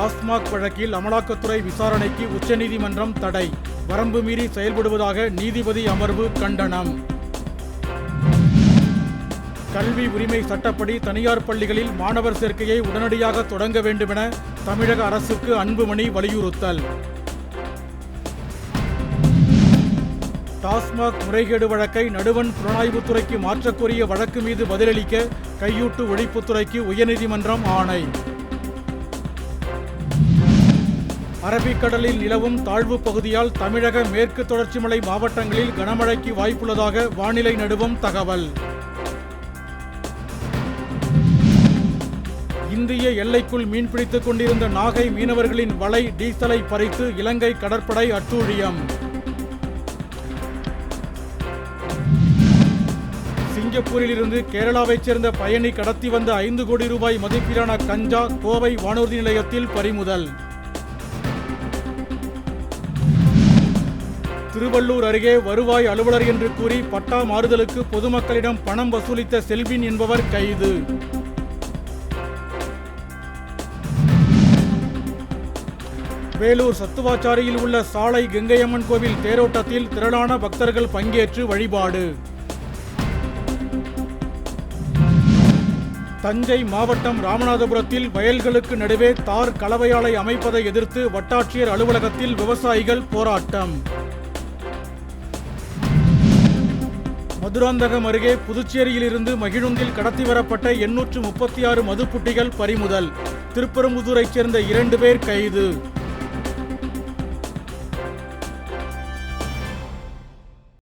டாஸ்மாக் வழக்கில் அமலாக்கத்துறை விசாரணைக்கு உச்சநீதிமன்றம் தடை. வரம்பு மீறி செயல்படுவதாக நீதிபதி அமர்வு கண்டனம். கல்வி உரிமை சட்டப்படி தனியார் பள்ளிகளில் மாணவர் சேர்க்கையை உடனடியாக தொடங்க வேண்டுமென தமிழக அரசுக்கு அன்புமணி வலியுறுத்தல். டாஸ்மாக் முறைகேடு வழக்கை நடுவண் புலனாய்வுத்துறைக்கு மாற்றக்கோரிய வழக்கு மீது பதிலளிக்க கையூட்டு ஒழிப்புத்துறைக்கு உயர்நீதிமன்றம் ஆணை. அரபிக்கடலில் நிலவும் தாழ்வு பகுதியால் தமிழக மேற்கு தொடர்ச்சி மலை மாவட்டங்களில் கனமழைக்கு வாய்ப்புள்ளதாக வானிலை நடுவம் தகவல். இந்திய எல்லைக்குள் மீன்பிடித்துக் கொண்டிருந்த நாகை மீனவர்களின் வலை டீசலை பறித்து இலங்கை கடற்படை அட்டூழியம். சிங்கப்பூரிலிருந்து கேரளாவைச் சேர்ந்த பயணி கடத்தி வந்த ஐந்து கோடி ரூபாய் மதிப்பிலான கஞ்சா கோவை வானூர்தி நிலையத்தில் பறிமுதல். திருவள்ளூர் அருகே வருவாய் அலுவலர் என்று கூறி பட்டா மாறுதலுக்கு பொதுமக்களிடம் பணம் வசூலித்த செல்வின் என்பவர் கைது. வேலூர் சத்துவாச்சாரியில் உள்ள சாலை கங்கையம்மன் கோவில் தேரோட்டத்தில் திரளான பக்தர்கள் பங்கேற்று வழிபாடு. தஞ்சை மாவட்டம் ராமநாதபுரத்தில் வயல்களுக்கு நடுவே தார் கலவையாலை அமைப்பதை எதிர்த்து வட்டாட்சியர் அலுவலகத்தில் விவசாயிகள் போராட்டம். மதுராந்தகம் அருகே புதுச்சேரியிலிருந்து மகிழுந்தில் கடத்தி வரப்பட்ட எண்ணூற்று முப்பத்தி ஆறு மதுப்புட்டிகள் பறிமுதல். திருப்பெரும்புதூரைச் சேர்ந்த இரண்டு பேர் கைது.